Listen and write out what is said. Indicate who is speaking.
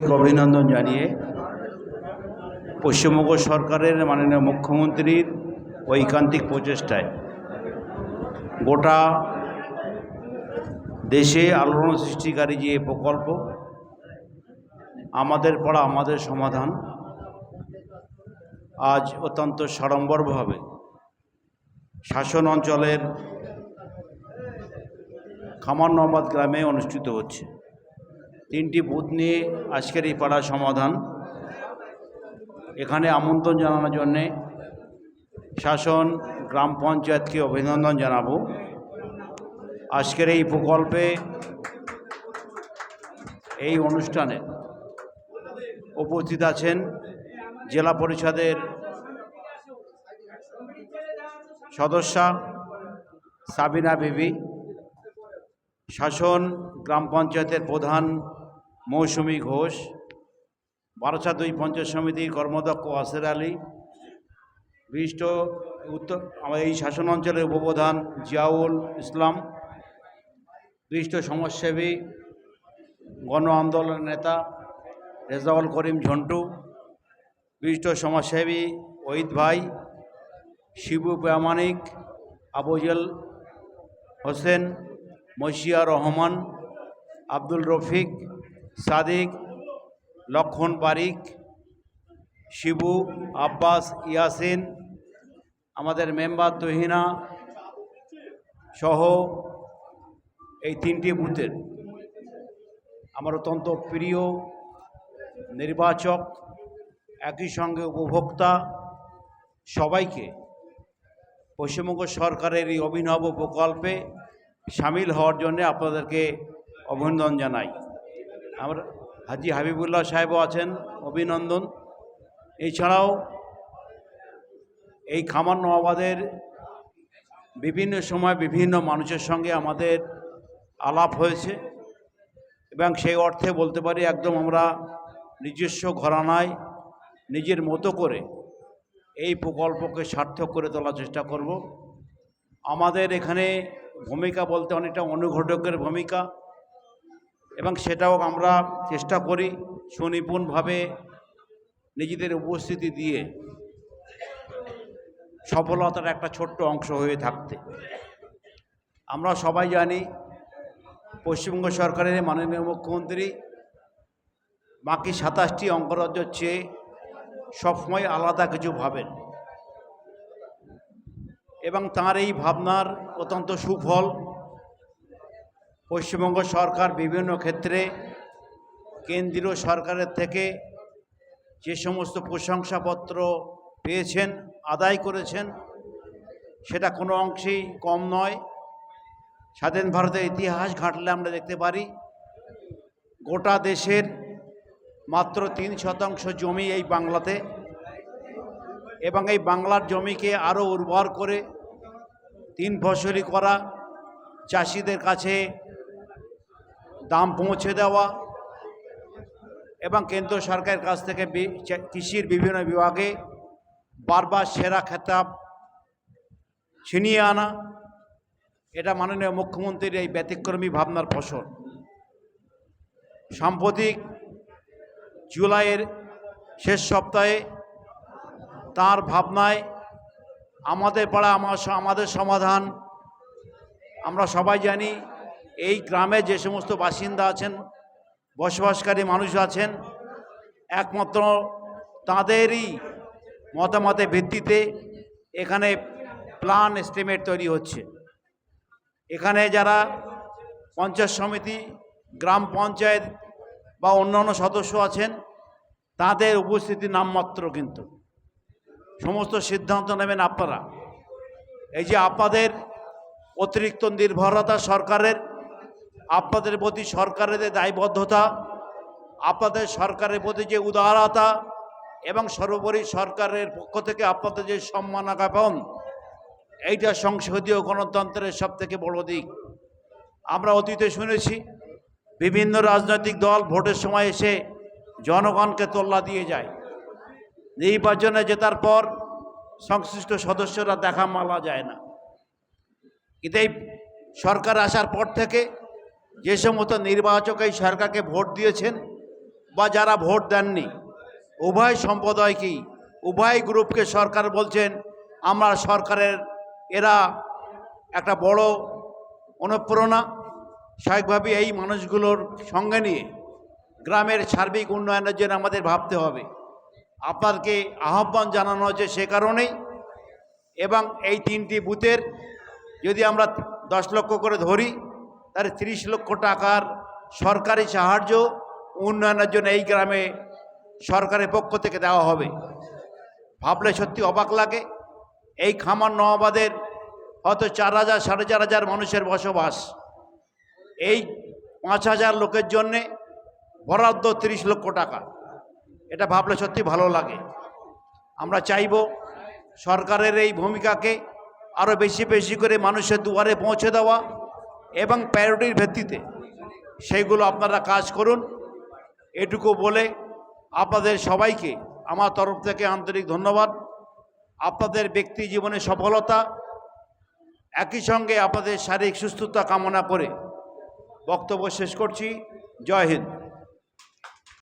Speaker 1: অভিনন্দন জানিয়ে পশ্চিমবঙ্গ সরকারের মাননীয় মুখ্যমন্ত্রীর ঐকান্তিক প্রচেষ্টায় গোটা দেশে আলোড়ন সৃষ্টিকারী যে প্রকল্প, আমাদের পড়া, আমাদের সমাধান আজ অত্যন্ত সাড়ম্বরভাবে শাসন অঞ্চলের খামারনবাদ গ্রামে অনুষ্ঠিত হচ্ছে। তিনটি বুথ নিয়ে আজকের এই পাড়া সমাধান। এখানে আমন্ত্রণ জানানোর জন্যে শাসন, গ্রাম পঞ্চায়েতকে অভিনন্দন জানাব। আজকের এই প্রকল্পে এই অনুষ্ঠানে উপস্থিত আছেন জেলা পরিষদের সদস্যা সাবিনা বিবি, শাসন, গ্রাম পঞ্চায়েতের প্রধান মৌসুমী ঘোষ বারোসা দুই পঞ্চায়েত সমিতির কর্মদক্ষ আসের আলী, বিশিষ্ট উত্তর আমার এই শাসন অঞ্চলের উপপ্রধান জিয়াউল ইসলাম, বিশিষ্ট সমাজসেবী, গণ আন্দোলনের নেতা রেজাউল করিম ঝন্টু, বিশিষ্ট সমাজসেবী ওহিদ ভাই, শিবু প্রামাণিক, আবুজেল হোসেন, মশিয়া রহমান, আব্দুল রফিক সাদিক, লক্ষণ পারিক, শিবু, আব্বাস, ইয়াসিন, আমাদের মেম্বার তহিনা সহ এই তিনটি বুথের। আমার অত্যন্ত প্রিয় নির্বাচক, একই সঙ্গে উপভোক্তা, সবাইকে পশ্চিমবঙ্গ সরকারের এই অভিনব প্রকল্পে সামিল হওয়ার জন্য আপনাদেরকে অভিনন্দন জানাই। আমরা হাজি হাবিবুল্লাহ সাহেবও আছেন, অভিনন্দন। এছাড়াও এই খামার নবাবাদের বিভিন্ন সময় বিভিন্ন মানুষের সঙ্গে আমাদের আলাপ হয়েছে এবং সেই অর্থে বলতে পারি একদম আমরা নিজস্ব ঘরানায় নিজের মতো করে এই প্রকল্পকে সার্থক করে তোলার চেষ্টা করব। আমাদের এখানে ভূমিকা বলতে অনেকটা অনুঘটকের ভূমিকা। এবং সেটাও আমরা চেষ্টা করি সুনিপুণভাবে নিজেদের উপস্থিতি দিয়ে সফলতার একটা ছোট্ট অংশ হয়ে থাকতে। আমরা সবাই জানি পশ্চিমবঙ্গ সরকারের মাননীয় মুখ্যমন্ত্রী বাকি সাতাশটি অঙ্গরাজ্যের চেয়ে সবসময় আলাদা কিছু ভাবেন। এবং তার এই ভাবনার অত্যন্ত সুফল। পশ্চিমবঙ্গ সরকার বিভিন্ন ক্ষেত্রে কেন্দ্রীয় সরকারের থেকে যে সমস্ত প্রশংসাপত্র পেয়েছেন, আদায় করেছেন, সেটা কোনো অংশেই কম নয়। স্বাধীন ভারতের ইতিহাস ঘাঁটলে আমরা দেখতে পারি, গোটা দেশের মাত্র তিন শতাংশ জমি এই বাংলাতে এবং এই বাংলার জমিকে আরও উর্বর করে তিন ফসলি করা চাষিদের কাছে দাম পৌঁছে দেওয়া এবং কেন্দ্র সরকারের কাছ থেকে কৃষির বিভিন্ন বিভাগে বারবার সেরা খেতাব ছিনিয়ে আনা, এটা মাননীয় মুখ্যমন্ত্রীর এই ব্যতিক্রমী ভাবনার ফসল। সাম্প্রতিক জুলাইয়ের শেষ সপ্তাহে তার ভাবনায় আমাদের পাড়া আমার আমাদের সমাধান আমরা সবাই জানি এই গ্রামে যে সমস্ত বাসিন্দা আছেন, বসবাসকারী মানুষ আছেন, একমাত্র তাঁদেরই মতামতের ভিত্তিতে এখানে প্ল্যান এস্টিমেট তৈরি হচ্ছে। এখানে যারা পঞ্চায়েত সমিতি, গ্রাম পঞ্চায়েত বা অন্যান্য সদস্য আছেন, তাদের উপস্থিতি নামমাত্র কিন্তু। সমস্ত সিদ্ধান্ত নেবেন আপনারা। এই যে আপনাদের অতিরিক্ত নির্ভরতা সরকারের আপনাদের প্রতি সরকারের যে দায়বদ্ধতা, আপনাদের সরকারের প্রতি যে উদারতা এবং সর্বোপরি সরকারের পক্ষ থেকে আপনাদের যে সম্মান জ্ঞাপন এইটা সংসদীয় গণতন্ত্রের সব থেকে বড় দিক। আমরা অতীতে শুনেছি, বিভিন্ন রাজনৈতিক দল ভোটের সময় এসে জনগণকে তোল্লা দিয়ে যায়। নির্বাচনে জেতার পর সংশ্লিষ্ট সদস্যরা দেখা মালা যায় না। কিন্তু এই সরকার আসার পর থেকে যে সমস্ত নির্বাচক এই সরকারকে ভোট দিয়েছেন বা যারা ভোট দেননি, উভয় সম্প্রদায়কেই উভয় গ্রুপকে সরকার বলছেন, আমরা সরকারের, এরা একটা বড় অনুপ্রেরণা। স্বাভাবিকভাবে এই মানুষগুলোর সঙ্গে নিয়ে গ্রামের সার্বিক উন্নয়নের জন্য আমাদের ভাবতে হবে। আপনাকে আহ্বান জানানো হচ্ছে সে কারণেই। এবং এই তিনটি বুথের যদি আমরা দশ লক্ষ করে ধরি তাহলে তিরিশ লক্ষ টাকার সরকারি সাহায্য উন্নয়নের জন্য এই গ্রামে সরকারের পক্ষ থেকে দেওয়া হবে। ভাবলে সত্যি অবাক লাগে, এই খামার নবাদের হয়তো চার হাজার, সাড়ে চার হাজার মানুষের বসবাস। এই পাঁচ হাজার লোকের জন্যে বরাদ্দ তিরিশ লক্ষ টাকা। এটা ভাবলে সত্যি ভালো লাগে। আমরা চাইব সরকারের এই ভূমিকাকে আরও বেশি বেশি করে মানুষের দুয়ারে পৌঁছে দেওয়া। এবং প্যারোডির ভিত্তিতে সেইগুলো আপনারা কাজ করুন। এটুকু বলে আপনাদের সবাইকে আমার তরফ থেকে আন্তরিক ধন্যবাদ। আপনাদের ব্যক্তি জীবনে সফলতা, একই সঙ্গে আপনাদের শারীরিক সুস্থতা কামনা করে বক্তব্য শেষ করছি। জয় হিন্দ।